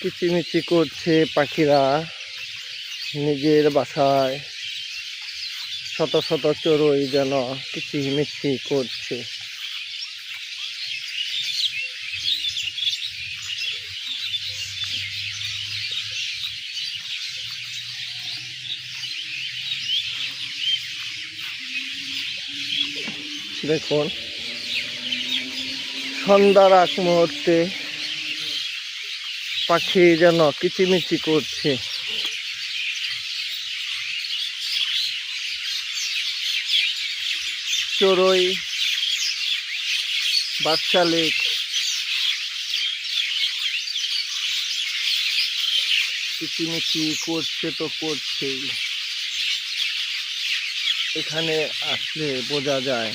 কিচিমিচি করছে পাখিরা নিজের বাসায়। শত শত চড়ুই যেন কিচিমিচি করছে। দেখুন, সন্ধ্যার আগ মুহূর্তে পাখি যেন কিচিমিচি করছে। চড়ুই বাচ্চালিক কিচিমিচি করছে তো করছেই। এখানে আসলে বোঝা যায়,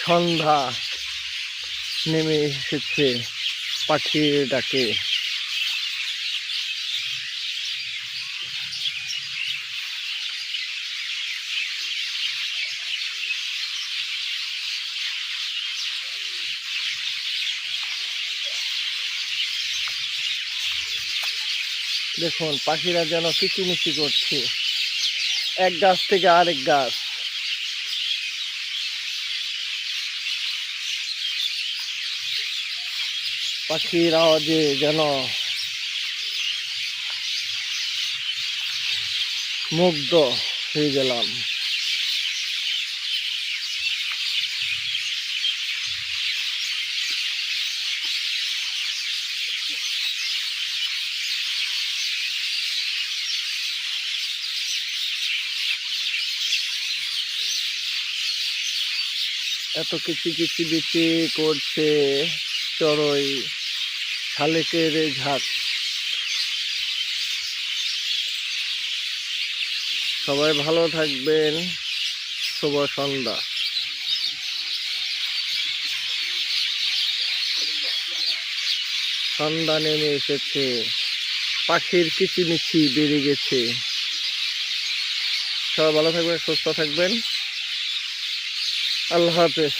সন্ধ্যা নেমে এসেছে পাখির ডাকে। দেখুন, পাখিরা যেন কিচিমিচি করছে। এক গাছ থেকে আরেক গাছ। পাখির আওয়াজে যেন মুগ্ধ হয়ে গেলাম। এত কিছু কিছু বিচি করছে চড়ই শালেকের ঝাঁক সবাই ভালো থাকবেন। শুভ সন্ধ্যা। সন্ধ্যা নেমে এসেছে। পাখির কিচিমিচি বেড়ে গেছে। সবাই ভালো থাকবেন, সুস্থ থাকবেন। আল্লাহ হাফেজ।